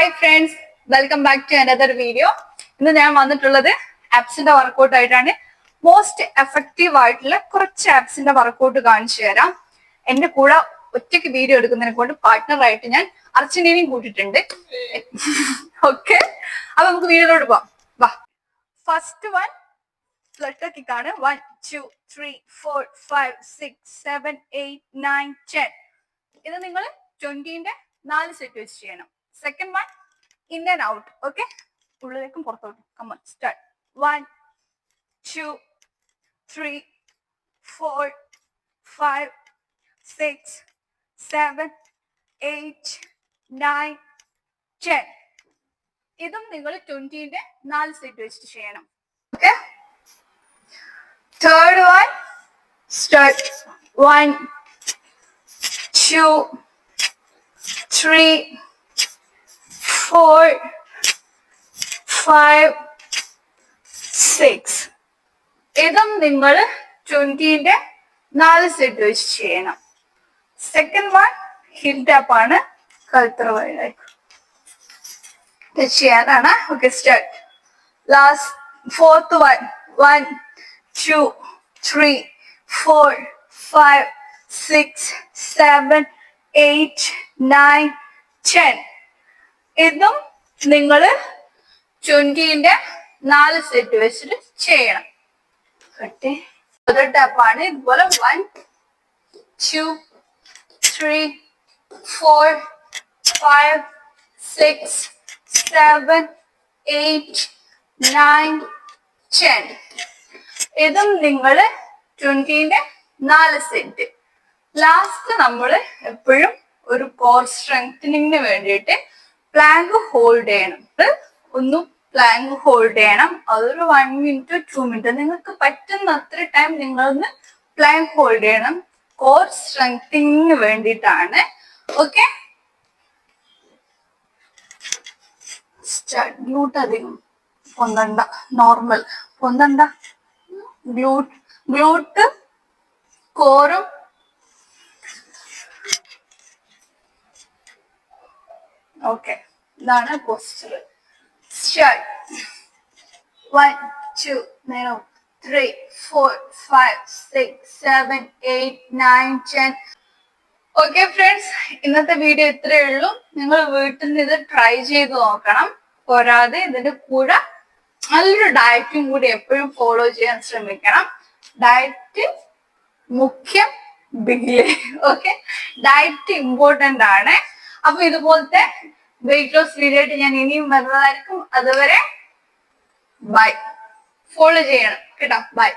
Hi friends welcome back to another video ഇന്ന് ഞാൻ വന്നിട്ടുള്ളത് ആപ്സിന്റെ വർക്കൗട്ട് ആയിട്ടാണ്. മോസ്റ്റ് എഫക്റ്റീവ് ആയിട്ടുള്ള കുറച്ച് ആപ്സിന്റെ വർക്കൗട്ട് കാണിച്ചു തരാം. എന്റെ കൂടെ ഒറ്റയ്ക്ക് വീഡിയോ എടുക്കുന്നതിനെ കൊണ്ട് പാർട്ട്ണർ ആയിട്ട് ഞാൻ അർച്ചനേനെയും കൂട്ടിട്ടുണ്ട് ഓക്കെ അപ്പൊ നമുക്ക് വീഡിയോയിലോട്ട് പോവാം. വാ. First one flutter കിക്കാണ് one two three four five six seven eight nine ten ഇത് നിങ്ങൾ ട്വന്റിന്റെ നാല് സെറ്റ് വെച്ച് ചെയ്യണം. Second one in and out okay ഉള്ളിലേക്കും പുറത്തോട്ടും. Come on start one two three four five six seven eight nine ten ഇതും നിങ്ങൾ ട്വന്റിന്റെ നാല് സെറ്റ് വെച്ചിട്ട് ചെയ്യണം. Okay third one start one two, three, four, five, six. ഇതും നിങ്ങൾ ട്വന്റിന്റെ നാല് സെറ്റ് വെച്ച് ചെയ്യണം. സെക്കൻഡ് വൺ ഹിൽ ടാപ്പ് ആണ്. കഴുത്തറ വഴിയിലേക്ക് ചെയ്യാനാണ്. Okay start last fourth one one two three four five six seven eight nine ten ഇതും നിങ്ങൾ ട്വന്റിന്റെ നാല് സെറ്റ് വെച്ചിട്ട് ചെയ്യണം. കട്ടെ. ടാപ്പാണ് ഇതുപോലെ one two three four five six seven eight nine ten ഇതും നിങ്ങൾ ട്വന്റിന്റെ നാല് സെറ്റ് ലാസ്റ്റ് നമ്മൾ എപ്പോഴും ഒരു കോർ സ്ട്രെങ്തനിങ്ങിന് വേണ്ടിയിട്ട് പ്ലാങ്ക് ഹോൾഡ് ചെയ്യണം. ഒന്ന് പ്ലാങ്ക് ഹോൾഡ് ചെയ്യണം. അതൊരു വൺ മിനിറ്റ് ടു മിനിറ്റ് നിങ്ങൾക്ക് പറ്റുന്ന അത്ര ടൈം നിങ്ങളൊന്ന് പ്ലാങ്ക് ഹോൾഡ് ചെയ്യണം. കോർ സ്ട്രെങ്തിങ്ങിന് വേണ്ടിയിട്ടാണ്. ഓക്കെ ഗ്ലൂട്ട് അധികം പൊന്തണ്ട. നോർമൽ പൊന്തണ്ട. ഗ്ലൂട്ട് ഗ്ലൂട്ട് കോറും ഓക്കെ ഇതാണ് പോസ്റ്റർ സ്റ്റാർട്ട് വൺ ടു നേരം three four five six seven eight nine ten okay friends ഇന്നത്തെ വീഡിയോ ഇത്രയേ ഉള്ളൂ. നിങ്ങൾ വീട്ടിൽ നിന്ന് ഇത് ട്രൈ ചെയ്ത് നോക്കണം. പോരാതെ ഇതിന്റെ കൂടെ നല്ലൊരു ഡയറ്റും കൂടി എപ്പോഴും ഫോളോ ചെയ്യാൻ ശ്രമിക്കണം. ഡയറ്റ് മുഖ്യം ബിഗിൽ ഓക്കെ ഡയറ്റ് ഇമ്പോർട്ടന്റ് ആണ്. അപ്പൊ ഇതുപോലത്തെ വെയിറ്റ് ലോസ് വീഡിയോ ഞാൻ ഇനിയും വരുന്നതായിരിക്കും. അതുവരെ ബൈ ഫോളോ ചെയ്യണം. കേട്ടോ. ബൈ